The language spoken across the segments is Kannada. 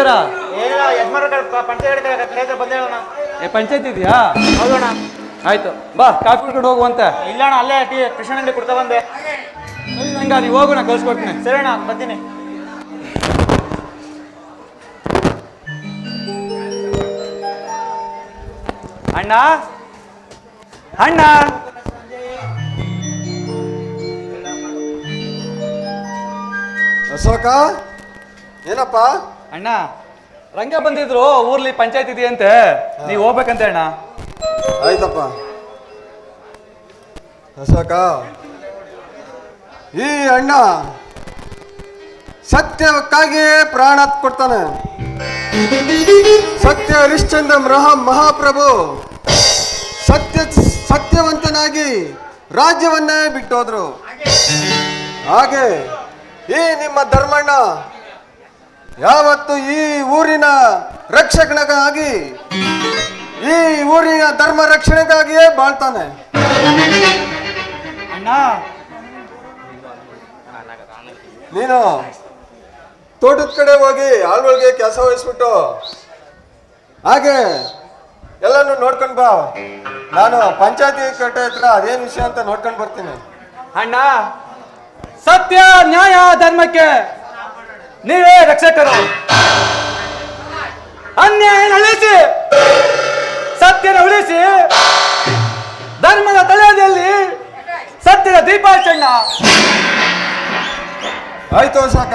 ಏನ್ ಸಮಾಚಾರ ಏ ಪಂಚಾಯತ್ ಇದೆಯಾ? ಹೌದಣ್ಣ ಆಯ್ತು ಬಾ ಕಾಫಿ ಕುಡ್ಕೊಂಡು ಹೋಗುವಂತೆ. ಇಲ್ಲ ಅಣ್ಣ ಅಲ್ಲೇ ಟೀ ಕೃಷ್ಣ ಅಂಗಡಿ ಕೊಡ್ತಾ ಬಂದೆ. ನಂಗ ನೀವು ಹೋಗೋಣ ಕಳ್ಸ್ಕೊಡ್ತೀನಿ. ಸರಿ ಅಣ್ಣ ಬರ್ತೀನಿ. ಅಣ್ಣ? ಅಣ್ಣ? ಅಶೋಕ ಏನಪ್ಪ? ಅಣ್ಣ, ರಂಗ ಬಂದಿದ್ರು, ಊರ್ಲಿ ಪಂಚಾಯತ್ ಇದೆಯಂತೆ. ನೀವು ಹೋಗ್ಬೇಕಂತೆ ಅಣ್ಣ. ಆಯ್ತಪ್ಪ. ಅಶೋಕ ಈ ಅಣ್ಣ ಸತ್ಯಕ್ಕಾಗಿ ಪ್ರಾಣ ಕೊಡ್ತಾನೆ. ಸತ್ಯ ಹರಿಶ್ಚಂದ್ರ ಮಹ ಮಹಾಪ್ರಭು. ಸತ್ಯ, ಸತ್ಯವಂತನಾಗಿ ರಾಜ್ಯವನ್ನೇ ಬಿಟ್ಟೋದ್ರು. ಹಾಗೆ ಈ ನಿಮ್ಮ ಧರ್ಮಣ್ಣ ಯಾವತ್ತು ಈ ಊರಿನ ರಕ್ಷಕನಿಗಾಗಿ ಈ ಊರಿನ ಧರ್ಮ ರಕ್ಷಣೆಗಾಗಿಯೇ ಬಾಳ್ತಾನೆ? ಅಣ್ಣ. ನೀನು ತೋಟದ ಕಡೆ ಹೋಗಿ ಆಳ್ಗಳಿಗೆ ಕೆಲಸ ವಹಿಸ್ಬಿಟ್ಟು ಹಾಗೆ ಎಲ್ಲಾನು ನೋಡ್ಕೊಂಡ್ ಬಾ. ನಾನು ಪಂಚಾಯತಿ ಕಟ್ಟೆ ಹತ್ರ ಅದೇನ್ ವಿಷಯ ಅಂತ ನೋಡ್ಕೊಂಡು ಬರ್ತೀನಿ. ಅಣ್ಣ ಸತ್ಯ ನ್ಯಾಯ ಧರ್ಮಕ್ಕೆ ನೀವೇ ರಕ್ಷಕರು. ಅನ್ಯಾಯ ಅಳಿಸಿ ಸತ್ಯನ ಉಳಿಸಿ ಧರ್ಮದ ತಲೆಯಲ್ಲಿ ಸತ್ಯದ ದೀಪಾಚರಣ. ಆಯ್ತು ಸಾಕ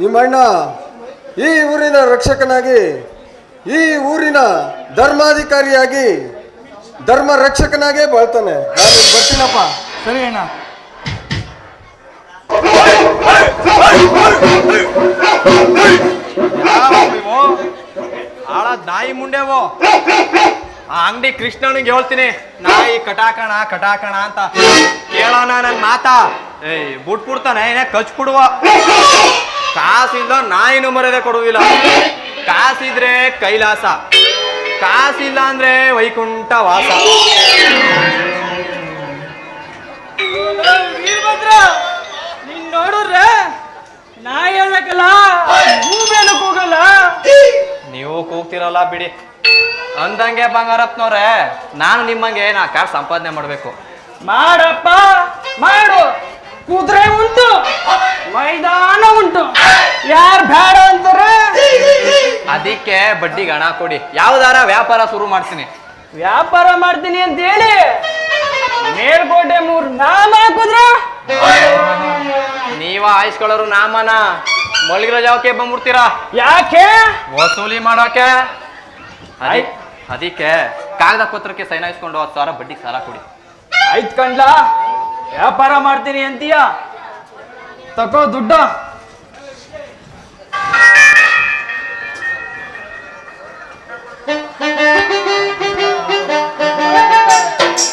ನಿಮ್ಮಣ್ಣ ಈ ಊರಿನ ರಕ್ಷಕನಾಗಿ ಈ ಊರಿನ ಧರ್ಮಾಧಿಕಾರಿಯಾಗಿ ಧರ್ಮ ರಕ್ಷಕನಾಗೇ ಬಾಳ್ತಾನೆ. ಬರ್ತೀನಪ್ಪ. ಸರಿ ಅಣ್ಣ. ಆಳ ನಾಯಿ ಮುಂಡೆವೋ ಆ ಅಂಗಡಿ ಕೃಷ್ಣನಿಗೆ ಹೇಳ್ತೀನಿ ನಾಯಿ ಕಟಾಕಣ ಕಟಾಕಣ ಅಂತ ಕೇಳೋಣ ನನ್ ಮಾತಾ ಏಯ್ ಬುಟ್ ಬಿಡ್ತಾನೆ ಏನೇ ಕಚ್ಬಿಡುವ ಕಾಸಿಲ್ಲ ನಾಯಿನೂ ಮರ್ಯಾದೆ ಕೊಡುವುದಿಲ್ಲ ಕಾಸಿದ್ರೆ ಕೈಲಾಸ ಕಾಸಿಲ್ಲ ಅಂದ್ರೆ ವೈಕುಂಠ ವಾಸ ನೋಡಿದ್ರೆ ನಾ ಹೇಳಕ್ಕಲ್ಲ ಮೂವೇನು ಹೋಗಲ್ಲ ನೀವು ಕೂಗ್ತಿರಲ್ಲ ಬಿಡಿ. ಅಂದಂಗೆ ಬಂಗಾರಪ್ಪನವ್ರೆ ನಾನು ನಿಮ್ಮಂಗೆ ನಾ ಕಾರ್ ಸಂಪಾದನೆ ಮಾಡಬೇಕು. ಮಾಡಪ್ಪ ಮಾಡು. ಕುದುರೆ ಉಂಟು. ಮೈದಾನ ಉಂಟು. ಯಾರು ಬೇಡ ಅಂತಾರೆ? ಅದಕ್ಕೆ ಬಡ್ಡಿಗೆ ಹಣ ಕೊಡಿ. ಯಾವ್ದಾರ ವ್ಯಾಪಾರ ಶುರು ಮಾಡ್ತೀನಿ. ವ್ಯಾಪಾರ ಮಾಡ್ತೀನಿ ಅಂತ ಹೇಳಿ ಮೇಲ್ಕೋಟೆ ಮೂರ್ ನಾಮ ಹಾಕುದ್ರ? ನೀವ ಆಯ್ಸ್ಕೊಳ್ಳೋರು ನಾಮನ. ಮಲಗಿರೋ ಜಾವಕ್ಕೆ ಬಂದ್ಬಿಡ್ತೀರಾ? ಯಾಕೆ? ವಸೂಲಿ ಮಾಡೋಕೆ? ಅದಿ- ಅದಕ್ಕೆ ಕಾಗದ ಪತ್ರಕ್ಕೆ ಸೈನ್ ಹಾಯಿಸ್ಕೊಂಡು ಹತ್ತು ಸಾವಿರ ಬಡ್ಡಿ ಸಾಲ ಕೊಡಿ. ಆಯ್ತು ಕಂಡ್ಲ? ವ್ಯಾಪಾರ ಮಾಡ್ತೀನಿ ಅಂತೀಯ? ತಗೋ ದುಡ್ಡ.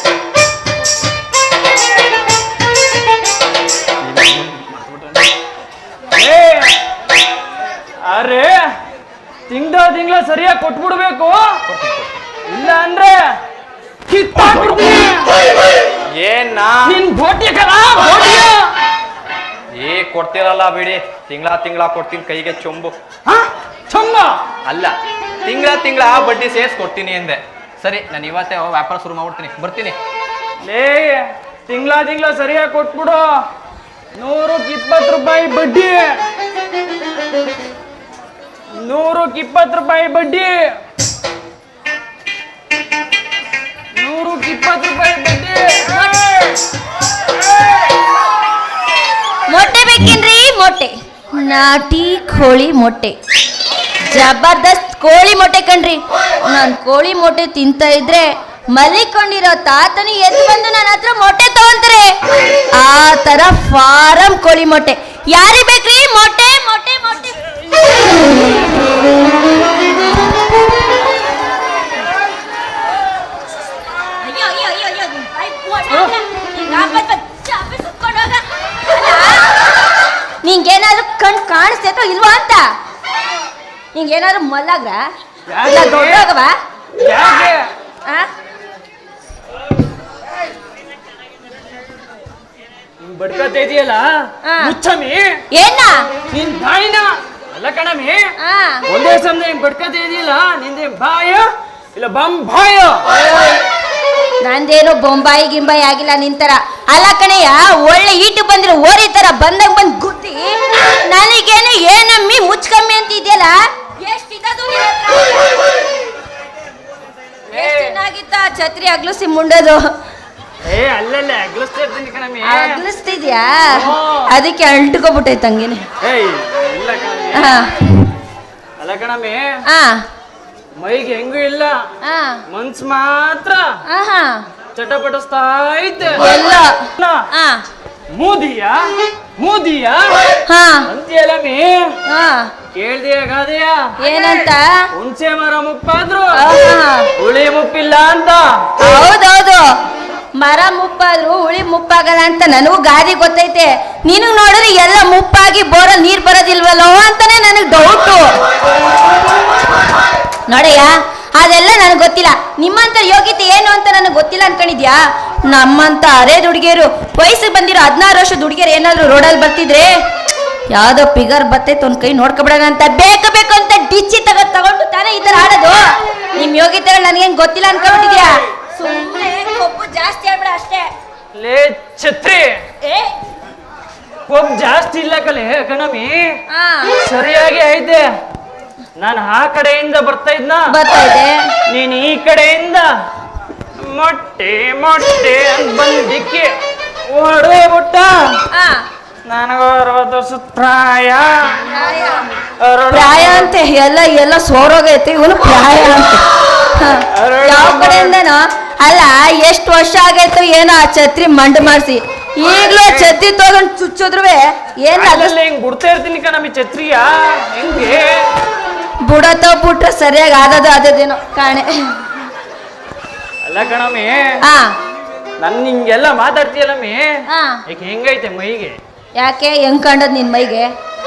ಬಿಡಿ. ತಿಂಗಳ ತಿಂಗಳ ಕೊಡ್ತೀನಿ ಕೈಗೆ ಚೊಂಬು. ಚೊಂಬ? ಅಲ್ಲ ತಿಂಗಳ ತಿಂಗಳ ಬಡ್ಡಿ ಸೇರ್ಸ್ ಕೊಡ್ತೀನಿ ಎಂದೆ ಸರಿ ನಾನು ಇವತ್ತೇ ವ್ಯಾಪಾರ ಶುರು ಮಾಡ್ಬಿಡ್ತೀನಿ. ಬರ್ತೀನಿ. ಲೇ ತಿಂಗಳ ತಿಂಗಳ ಸರಿಯಾಗಿ ಕೊಟ್ಬಿಡು. ನೂರಕ್ಕೆ ಇಪ್ಪತ್ತು ರೂಪಾಯಿ ಬಡ್ಡಿ. ನೂರಕ್ಕೆ ಇಪ್ಪತ್ತು ರೂಪಾಯಿ ಬಡ್ಡಿ. ನೂರಕ್ಕೆ ಇಪ್ಪತ್ತು ರೂಪಾಯಿ ಬಡ್ಡಿ! ಮೊಟ್ಟೆ ಮೊಟ್ಟೆ. ನಾಟಿ ಕೋಳಿ ಮೊಟ್ಟೆ. ಜಬರ್ದಸ್ತ್ ಕೋಳಿ ಮೊಟ್ಟೆ ಕಣ್ರಿ. ನಾನು ಕೋಳಿ ಮೊಟ್ಟೆ ತಿಂತ ಇದ್ರೆ ಮಲಿಕೊಂಡಿರೋ ತಾತನು ಎದ್ದು ಬಂದು ನನ್ನ ಹತ್ರ ಮೊಟ್ಟೆ ತಗೊಂತಾರೆ. ಆ ತರ ಫಾರಂ ಕೋಳಿ ಮೊಟ್ಟೆ. ಯಾರಿಗೆ ಬೇಕ್ರಿ? ಮೊಟ್ಟೆ ಮೊಟ್ಟೆ ಮೊಟ್ಟೆ. ಅಯ್ಯೋ ಅಯ್ಯೋ ಅಯ್ಯೋ ಕಾಣಿಸ್ತೈತೋ ಇಲ್ವಾ ಅಂತ? ನಿಂಗೇನಾದ್ರೂ ಮಲ್ಲಾಗ್ರ? ಯಾಕೆ? ಇಲ್ಲ ದೊಡ್ಡೋಗವ? ಬಡ್ಕತೆ ಇದೆಯಲ್ಲ? ಮುಚ್ಚಮಿ ಏನ? ನಿನ್ ಬಾಯಿನ ಅಲ್ಲ ಕಣಮಿ ಒಂದೇ ಸಮಯ ಹಿಂಗ್ ಇದೆಯಲ್ಲ ನಿಂದೆ ಬಾಯ? ಇಲ್ಲ ಬಂಬಾಯ? ನಂದೇನು ಬೊಂಬಾಯಿ ಗಿಂಬಾಯಿ ಆಗಿಲ್ಲ ನಿಂತರ ಅಲ್ಲ ಕಣಯ್ಯ ಒಳ್ಳೆ ಈಟು ಬಂದ್ರೆ ಓರಿತರ ತರ ಬಂದಾಗ ಬಂದ್ ನನಗೇನು ಏನಮ್ಮಿ ಮುಚ್ಕಮ್ಮಿ ಅಂತ ಇದೆಯಲ್ಲ ಎಷ್ಟಿದ್ದದು ನಿನ್ ಹತ್ರ? ಎಷ್ಟ್ ಚೆನ್ನಾಗಿತ್ತ ಆ ಛತ್ರಿ ಅಗ್ಲಿಸಿ ಮುಂಡೋದು? ಏ ಅಲ್ಲಲ್ಲ ಅಗ್ಲಿಸ್ತಾ ಇರ್ತೀನಿ ಕಣಮಿ ಅಗ್ಲಿಸ್ತಿದ್ಯಾ? ಅದಕ್ಕೆ ಅಂಟ್ಕೊಬಿಟ್ಟೈತೆ ಹಂಗೇನೆ. ಏಯ್ ಇಲ್ಲ ಕಣಮಿ ಹಾ ಅಲ್ಲ ಕಣಮಿ ಹಾ ಮೈಗೆ ಹೆಂಗೂ ಇಲ್ಲ. ಮನ್ಸ್ ಮಾತ್ರ. ಆಹಾ. ಚಟಪಟಿಸ್ತಾ ಇದ್ದೆ ಎಲ್ಲ ಹಾ ಮೋದಿಯ ಮೋದಿಯ. ಹಾ. ಅಂತೀಯಲ್ಲ ಮೀ. ಹಾ. ಕೇಳ್ದೆ ಗಾದೆಯ. ಏನಂತ? ಹುಣಸೆ ಮರ ಮುಪ್ಪಾದ್ರು. ಆಹಾ. ಹುಳಿ ಮುಪ್ಪಿಲ್ಲ ಅಂತ. ಹೌದೌದು. ಮರ ಮುಪ್ಪಾದ್ರು ಹುಳಿ ಮುಪ್ಪಾಗಲ್ಲ ಅಂತ ನನಗೂ ಗಾದಿ ಗೊತ್ತೈತೆ. ನೀನು ನೋಡಿದ್ರೆ ಎಲ್ಲ ಮುಪ್ಪಾಗಿ ಬೋರ ನೀರ್ ಬರೋದಿಲ್ವಲ್ಲೋ ಅಂತಾನೆ ನನಗ್ ಡೌಟು ನೋಡಯ್ಯ ಅದೆಲ್ಲ ನನಗೆ ಗೊತ್ತಿಲ್ಲ. ನಿಮ್ಮಂತ ಯೋಗ್ಯತೆ ಏನು ಅಂತ ನನಗೆ ಗೊತ್ತಿಲ್ಲ ಅನ್ಕೊಂಡಿದ್ಯಾ? ನಮ್ಮಂತ ಅರೆ ದುಡುಗಿಯರು ವಯಸ್ಸಿಗೆ ಬಂದಿರೋ ಹದಿನಾರು ವರ್ಷದ ಹುಡುಗಿಯರು ಏನಾದ್ರು ರೋಡಲ್ಲಿ ಬರ್ತಿದ್ರೆ? ಯಾವ್ದೋ ಪಿಗರ್ ಬರ್ತೈತೆ ಒಂದು ಕೈ ನೋಡ್ಕೊಬಿಡೋಣ ಅಂತ ಬೇಕು ಬೇಕು ಅಂತ ಡಿಚ್ಚಿ ತಗೋ ತಗೊಂಡು ತಾನೇ ಈ ತರ ಆಡೋದು ನಿಮ್ ಯೋಗ್ಯತೆಗಳು ನನ್ಗೇನ್ ಗೊತ್ತಿಲ್ಲ ಅನ್ಕೊಂಡಿದ್ಯಾ ಸುಮ್ಮನೆ ಕೊಬ್ಬು ಜಾಸ್ತಿ ಆಗ್ಬಿಡ ಅಷ್ಟೇ. ಲೇ ಛತ್ರಿ! ಏ? ಕೊಬ್ಬು ಜಾಸ್ತಿ ಇಲ್ಲ ಕಲೆ ಕಣಮಿ ಸರಿಯಾಗಿ ಐತೆ. ನಾನು ಆ ಕಡೆಯಿಂದ ಬರ್ತಾ ಇದ್ನ? ಬರ್ತಾ ಇದೆ. ನೀನ್ ಈ ಕಡೆಯಿಂದ ಮೊಟ್ಟೆ ಮೊಟ್ಟೆ ಅಂತ ಬಂದಿಕ್ಕೆ ಓಡೇ ಬಿಟ್ಟ. ಹಾ ನನಗ ಅರವತ್ತು ವರ್ಷದ ಪ್ರಾಯ. ಅಂತ ಪ್ರಾಯ ಅಂತೆ ಎಲ್ಲ ಎಲ್ಲ ಸೋರೋಗೈತೆ ಇವನು ಪ್ರಾಯ ಅಂತೆ. ಯಾವ ಕಡೆಯಿಂದನ? ಅಲ್ಲ ಎಷ್ಟು ವರ್ಷ ಆಗೈತು ಏನೋ ಆ ಛತ್ರಿ ಮಂಡ್ ಮಾಡಿಸಿ. ಈಗಲೂ ಛತ್ರಿ ತಗೊಂಡು ಚುಚ್ಚಿದ್ರುವೆ ಏನ್ ಅದು? ಅಲ್ಲಲ್ಲಿ ಹಿಂಗ್ ಬಿಡ್ತಾ ಇರ್ತೀನಿ ಕಣಮಿ ಛತ್ರಿಯ. ಹೆಂಗೆ? ಬುಡತೋ ಬಿಟ್ರೆ ಸರಿಯಾಗಿ ಆದದು ಆದದೇನು ಕಾಣೆ. ಅಲ್ಲ ಕಣಮಿ ಹಾ ನನ್ ಹಿಂಗೆಲ್ಲ ಮಾತಾಡ್ತೀಯಲ್ಲಮ್ಮಿ? ಹಾ ಈಗ ಹೆಂಗೈತೆ ಮೈಗೆ? ಯಾಕೆ ಹೆಂಗ್ ಕಂಡದ್ ನಿನ್ ಮೈಗೆ?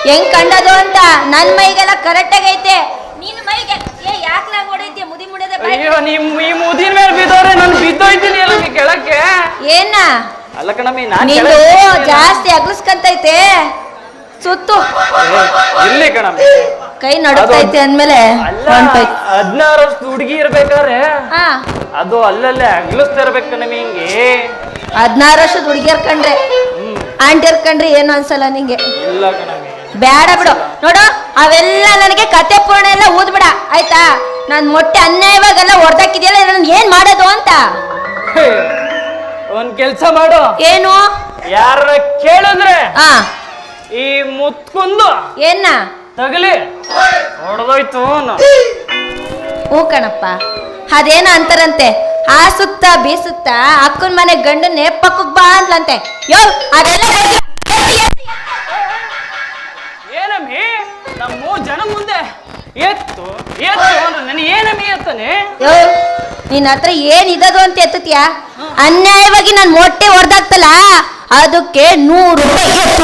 ಹೆಂಗ್ ಕಂಡದು ಅಂತ ನನ್ ಮೈಗೆಲ್ಲ ಕರೆಕ್ಟ್ ಆಗೈತೆ ನಿನ್ ಮೈಗೆ ಏ ಯಾಕೆ ಹೊಡೈತಿ ಮುದಿ ಮುಡದೆ ಅಯ್ಯೋ ನಿಮ್ ಈ ಮುದಿನ ಮೇಲೆ ಬಿದ್ದವ್ರೆ ನಾನು ಬಿದ್ದೋಯ್ತೀನಿ ಅಲ್ಲ ನೀ ಕೆಳಕ್ಕೆ? ಏನ? ಅಲ್ಲ ಕಣಮ್ಮಿ ನಾನು ಕೆಳಗೆ ಜಾಸ್ತಿ ಅಗ್ಲಿಸ್ಕಂತೈತೆ ಸುತ್ತು. ಇರ್ಲಿ ಕಣಮ್ಮಿ. ಕೈ ನಡುತ್ತೈತೆ ಅಂದ್ಮೇಲೆ ಹದಿನಾರು ವರ್ಷದ ಹುಡುಗಿ ಇರ್ಬೇಕಾದ್ರೆ ಹಾ. ಅದು ಅಲ್ಲಲ್ಲೇ ಅಗ್ಲಿಸ್ತಾ ಇರ್ಬೇಕು ನಿಮಗೆ ಹದಿನಾರು ವರ್ಷದ ಹುಡುಗಿಯರ್ ಕಂಡ್ರೆ ಆಂಟಿ ಆಂಟಿಯರ್ ಕಂಡ್ರೆ ಏನು ಅನ್ಸಲ್ಲ ನಿಂಗೆ? ಇಲ್ಲ ಬೇಡ ಬಿಡು. ನೋಡು ಅವೆಲ್ಲ ನನಗೆ ಕತೆ ಪೂರ್ಣ ಎಲ್ಲ ಊದ್ಬಿಡ. ಆಯ್ತಾ? ನಾನು ಮೊಟ್ಟೆ ಅನ್ಯಾಯವಾಗೆಲ್ಲ ಹೊಡ್ದಾಕಿದ್ಯಲ್ಲ ನನ್ ಏನ್ ಮಾಡೋದು ಅಂತ? ಒಂದ್ ಕೆಲ್ಸ ಮಾಡು. ಏನು? ಯಾರ ಕೇಳಂದ್ರೆ ಈ ಮುತ್ಕೊಂದು ಏನ ತಗಲಿ. ಹೊಡೆದೋಯ್ತು ಅನ್ನೋ. ಕಣಪ್ಪ ಅದೇನ ಅಂತಾರಂತೆ ಆ ಸುತ್ತ ಬೀಸುತ್ತ ಅಕ್ಕನ ಮನೆ ಗಂಡನ್ನೇ ಪಕ್ಕಕ್ ಬಾ ಅಂದ್ಲಂತೆ. ಯೋ ಅದೆಲ್ಲ. ಏನಮ್ಮಿ? ನಮ್ಮ ಜನ ಮುಂದೆ ಎತ್ತು ಎತ್ತು ಅಂದ್ರೆ ನನಗೆ ಏನಮ್ಮಿ ಎತ್ತಾನೆ? ಯೋ ನಿನ್ನ ಹತ್ರ ಏನ್ ಇದದು ಅಂತ ಎತ್ತತ್ಯಾ ಅನ್ಯಾಯವಾಗಿ ನನ್ ಮೊಟ್ಟೆ ಹೊಡೆದಾಗ್ತಲ್ಲ ಅದಕ್ಕೆ ನೂರು ರೂಪಾಯಿ ಎತ್ತು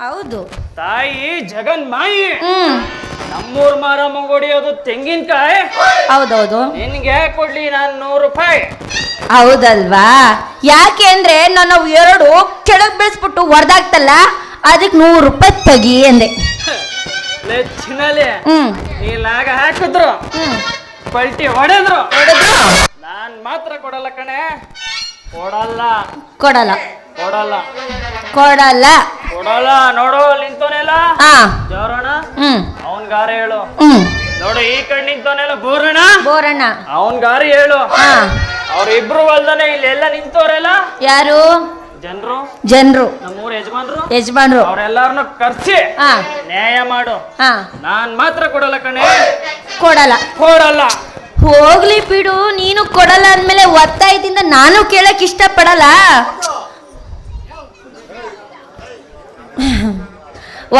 ಹೌದು. ತಾಯಿ ಜಗನ್ ಮಾಯಿ. ಹ್ಮ್. ನಮ್ಮೂರ್ ಮಾರಮ್ಮ ಅದು ತೆಂಗಿನಕಾಯಿ. ಹೌದೌದು. ನಿನ್ಗೆ ಕೊಡ್ಲಿ ನಾನು ನೂರು ರೂಪಾಯಿ. ಹೌದಲ್ವಾ? ಯಾಕೆ ಅಂದ್ರೆ ನಾನು ಅವು ಎರಡು ಕೆಳಗ್ ಬೆಳೆಸ್ಬಿಟ್ಟು ಹೊಡೆದಾಗ್ತಲ್ಲ ಅದಕ್ಕೆ ನೂರು ರೂಪಾಯಿ ತಗಿ ಅಂದೆ. ಲೇ ಚಿನ್ನಲೆ ಹ್ಮ್. ನೀ ಲಾಗ ಹಾಕಿದ್ರು. ಹ್ಮ್. ಪಲ್ಟಿ ಹೊಡೆದ್ರು. ಹೊಡೆದ್ರು? ನಾನ್ ಮಾತ್ರ ಕೊಡಲ್ಲ ಕಣೆ. ಕೊಡಲ್ಲ. ಕೊಡಲ್ಲ. ಕೊಡಲ್ಲ. ಕೊಡಲ್ಲ. ಕೊಡಲ್ಲ ನೋಡು ನಿಂತೋನೆಲ್ಲ. ಹಾ ಜೋರಣ ಹ್ಮ್. ಅವನ್ ಗಾರ ಹೇಳು. ಹ್ಮ್. ನೋಡು ಈ ಕಡೆ ನಿಂತೋನೆಲ್ಲ ಬೋರಣ ಬೋರಣ್ಣ. ಅವನ್ ಗಾರಿ ಹೇಳು. ಹಾ ಅವ್ರಿಬ್ರು ಅಲ್ದಾನೆ ಇಲ್ಲೆಲ್ಲ ನಿಂತವ್ರೆಲ್ಲ ಯಾರು? ಜನರು? ಜನರು. ನಮ್ಮೂರ ಯಜಮಾನ್ರು? ಯಜಮಾನ್ರು. ಅವ್ರೆಲ್ಲಾರನು ಕರ್ಸಿ. ಹಾ ನ್ಯಾಯ ಮಾಡು. ಹಾ ನಾನ್ ಮಾತ್ರ ಕೊಡಲ್ಲ ಕಣೆ. ಕೊಡಲ್ಲ. ಕೊಡಲ್ಲ. ಹೋಗ್ಲಿ ಬಿಡು ನೀನು ಕೊಡಲ್ಲ ಅಂದ್ಮೇಲೆ ಒತ್ತಾಯದಿಂದ ನಾನು ಕೇಳಕ್ ಇಷ್ಟಪಡಲ್ಲ.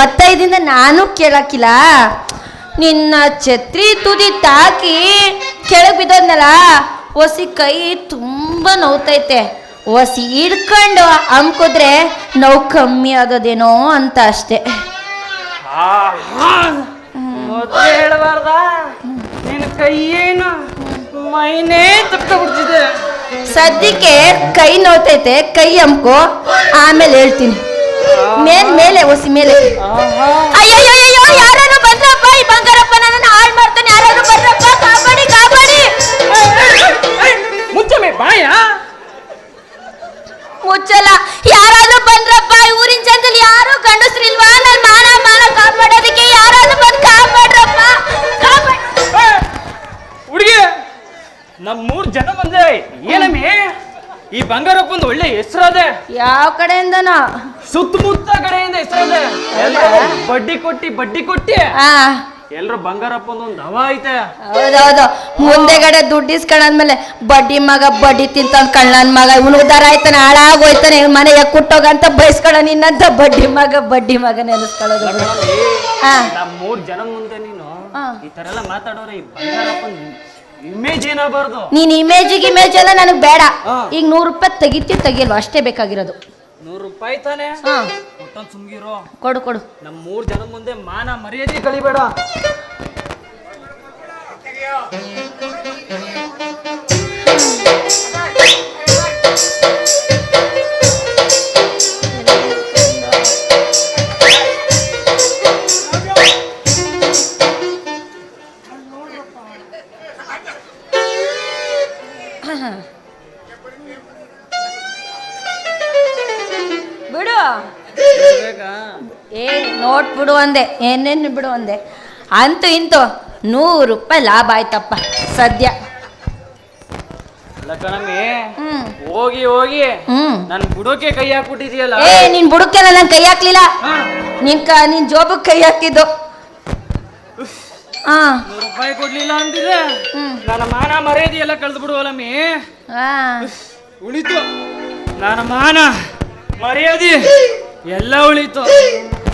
ಒತ್ತಾಯದಿಂದ ನಾನು ಕೇಳಕ್ಕಿಲ್ಲ. ನಿನ್ನ ಛತ್ರಿ ತುದಿ ತಾಕಿ ಕೆಳಗೆ ಬಿದ್ದೋದ್ನಲ್ಲ ಒಸಿ ಕೈ ತುಂಬ ನೋವ್ತೈತೆ. ಒಸಿ ಹಿಡ್ಕೊಂಡು ಅಮ್ಕಿದ್ರೆ ನೋವು ಕಮ್ಮಿ ಆಗೋದೇನೋ ಅಂತ ಅಷ್ಟೆ. ಸದ್ಯಕ್ಕೆ ಕೈ ನೋತೈತೆ ಕೈ ಅಮ್ಕೋ. ಆಮೇಲೆ ಹೇಳ್ತೀನಿ. ಮೇಲೆ ಒಸಿ ಮೇಲೆ. ಅಯ್ಯಯ್ಯೋ ಯಾರು ಬಂದ್ರಪ್ಪ? ಈ ಬಂಗಾರಪ್ಪ ನನ್ನ ಹಾಳು ಮಾಡ್ತಾನೆ. ಯಾರು ಬಂದ್ರಪ್ಪ? ಕಾಪಾಡಿ ಕಾಪಾಡಿ. ಮುಚ್ಚಮೆ ಬಾಯ? ಮುಚ್ಚಲ್ಲ. ಯಾರಾದ್ರೂ ಬಂದ್ರಪ್ಪ? ಊರಿನ ಜನದಲ್ಲಿ ಯಾರು ಗಂಡಸ್ರಿಲ್ವಾ? ನನ್ ಮಾನ ಮಾನ ಕಾಪಾಡೋದಕ್ಕೆ ಯಾರಾದ್ರೂ ಬಂದ್ ಕಾಪಾಡ್ರಪ್ಪ? ಕಾಪಾಡ್ ಹುಡುಗಿ ನಮ್ ಮೂರ್ ಜನ ಬಂದೆ ಈ ಬಂಗಾರಪ್ಪಂದು ಒಳ್ಳೆ ಹೆಸರದೆ ಯಾವ ಕಡೆಯಿಂದನೋ? ಸುತ್ತಮುತ್ತ ಕಡೆಯಿಂದ ಹೆಸರದೆ ಬಡ್ಡಿ ಕೊಟ್ಟಿ ಬಡ್ಡಿ ಕೊಟ್ಟಿ. ಆ ಎಲ್ರು ಬಂಗಾರಪ್ಪಂದು ಒಂದು ಹವ ಐತೆ. ಹೌದೌದು. ಮುಂದೆಗಡೆ ದುಡ್ಡು ಇಸ್ಕೊಂಡಾದ್ಮೇಲೆ ಬಡ್ಡಿ ಮಗ ಬಡ್ಡಿ ತಿಂತಾನ ಕಳ್ಳನ್ ಮಗ ಇವನು ಉದ್ದಾರ ಆಯ್ತಾನೆ ಹಾಳಾಗೋಯ್ತಾನೆ ಹೋಯ್ತಾನೆ ಮನೆಗೆ ಕುಟ್ಟೋಗಂತ ಬಯಸ್ಕೊಳ್ಳ ನಿನ್ನಂತ ಬಡ್ಡಿ ಮಗ ಬಡ್ಡಿ ಮಗ ನೆನೆಸ್ಕೊಳ್ಳೋದು ಮೂರ್ ಜನ ಮುಂದೆ ನೀನು ಈ ತರ ಎಲ್ಲ ಮಾತಾಡೋರೆ ಈ ಬಂಗಾರಪ್ಪನ್ ಇಮೇಜ್ ಏನಾಗಬಾರ್ದು? ನೀನ್ ಇಮೇಜ್ ಇಮೇಜ್ ಎಲ್ಲ ನನಗ್ ಬೇಡ. ಈಗ ನೂರು ರೂಪಾಯಿ ತೆಗಿತಿ ತೆಗಿಯಲ್ವ ಅಷ್ಟೇ ಬೇಕಾಗಿರೋದು. ನೂರು ರೂಪಾಯಿ ತಾನೆ? ಹಾ. ಒಟ್ಟೊಂದ್ ಸುಮ್ಗಿರೋ. ಕೊಡು ಕೊಡು. ನಮ್ ಮೂರ್ ಜನ ಮುಂದೆ ಮಾನ ಮರ್ಯಾದೆ ಕಳಿಬೇಡ ಬಿಡು ಅಂದೆ ಏನೇನು ಬಿಡು ಅಂದೆ? ಅಂತೂ ಇಂತು ನೂರು ರೂಪಾಯಿ ಲಾಭ ಆಯ್ತಪ್ಪ ಸದ್ಯ. ಹೋಗಿ ಹೋಗಿ ನನ್ ಬುಡಕ್ಕೆ ಕೈ ಹಾಕ್ಬಿಟ್ಟಿದ್ಯಲ್ಲ? ಏ ನಿನ್ ಬುಡಕ್ಕೆ ನನ್ನ ಕೈ ಹಾಕ್ಲಿಲ್ಲ? ನಿನ್ ಕ ನಿನ್ ಜೋಬಕ್ಕೆ ಕೈ ಹಾಕಿದ್ದು. ರೂಪಾಯಿ ಕೊಡ್ಲಿಲ್ಲ ಅಂದಿದ್ರೆ ನನ್ನ ಮಾನ ಮರ್ಯಾದೆ ಎಲ್ಲ ಕಳೆದು ಬಿಡುವಲ್ಲಮ್ಮಿ ಆ ಉಳಿತು. ನನ್ನ ಮಾನ ಮರ್ಯಾದೆ ಎಲ್ಲ ಉಳಿತು.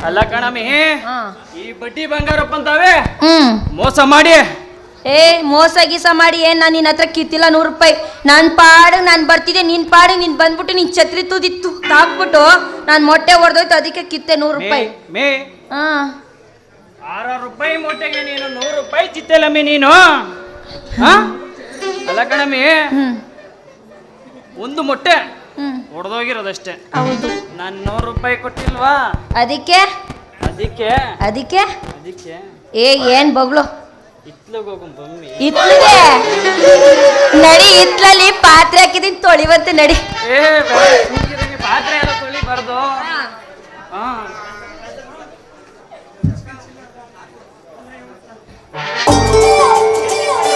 ಅಲ್ಲ ಕಣಮ್ಮಿ ಹಾ. ಈ ಬಡ್ಡಿ ಬಂಗಾರಪ್ಪ ಅಂತಾವೆ? ಹ್ಮ್. ಮೋಸ ಮಾಡಿ. ಏ ಮೋಸ ಗೀಸ ಮಾಡಿ ಏನ್ ನಾನು ನಿನ್ನ ಹತ್ರ ಕಿತ್ತಿಲ್ಲ ನೂರು ರೂಪಾಯಿ. ನನ್ನ ಪಾಡು ನಾನು ಬರ್ತಿದ್ದೆ ನಿನ್ ಪಾಡು ನಿನ್ ಬಂದ್ಬಿಟ್ಟು ನಿನ್ ಛತ್ರಿ ತುದಿತ್ತು ತಾಕ್ಬಿಟ್ಟು ನಾನು ಮೊಟ್ಟೆ ಹೊಡೆದೋಯ್ತು ಅದಕ್ಕೆ ಕಿತ್ತೆ ನೂರು ಮೇ ರೂಪಾಯಿ. ಮೇ. ಹಾ. ಆರಾರು ರೂಪಾಯಿ ಮೂಟೆಗೆ ನೀನು ನೂರು ರೂಪಾಯಿ ಚಿತ್ತಲಮ್ಮಿ ನೀನು. ಹಾ? ಅಲ್ಲ ಕಣಮ್ಮಿ ಹ್ಮ್. ಒಂದು ಮೊಟ್ಟೆ. ಹೊಡೆದೋಗಿರೋದಷ್ಟೇ ಹೌದು. ನಾನು ನೂರು ರೂಪಾಯಿ ಕೊಟ್ಟಿಲ್ವಾ? ಅದಕ್ಕೆ? ಅದಕ್ಕೆ? ಅದಕ್ಕೆ? ಅದಕ್ಕೆ? ಏ ಏನ್ ಬಗ್ಳು ಇತ್ಲಗ್ ಹೋಗು ಬಮ್ಮಿ ಇತ್ಲಿಗೆ? ನಡಿ ಇತ್ಲಲ್ಲಿ ಪಾತ್ರೆ ಹಾಕಿದೀನಿ ತೊಳಿವಂತೆ ನಡಿ. ಏ ಬೇಡ, ಸುಮ್ಕಿರಂಗೆ ಪಾತ್ರೆ ಎಲ್ಲ ತೊಳಿಬಾರ್ದು.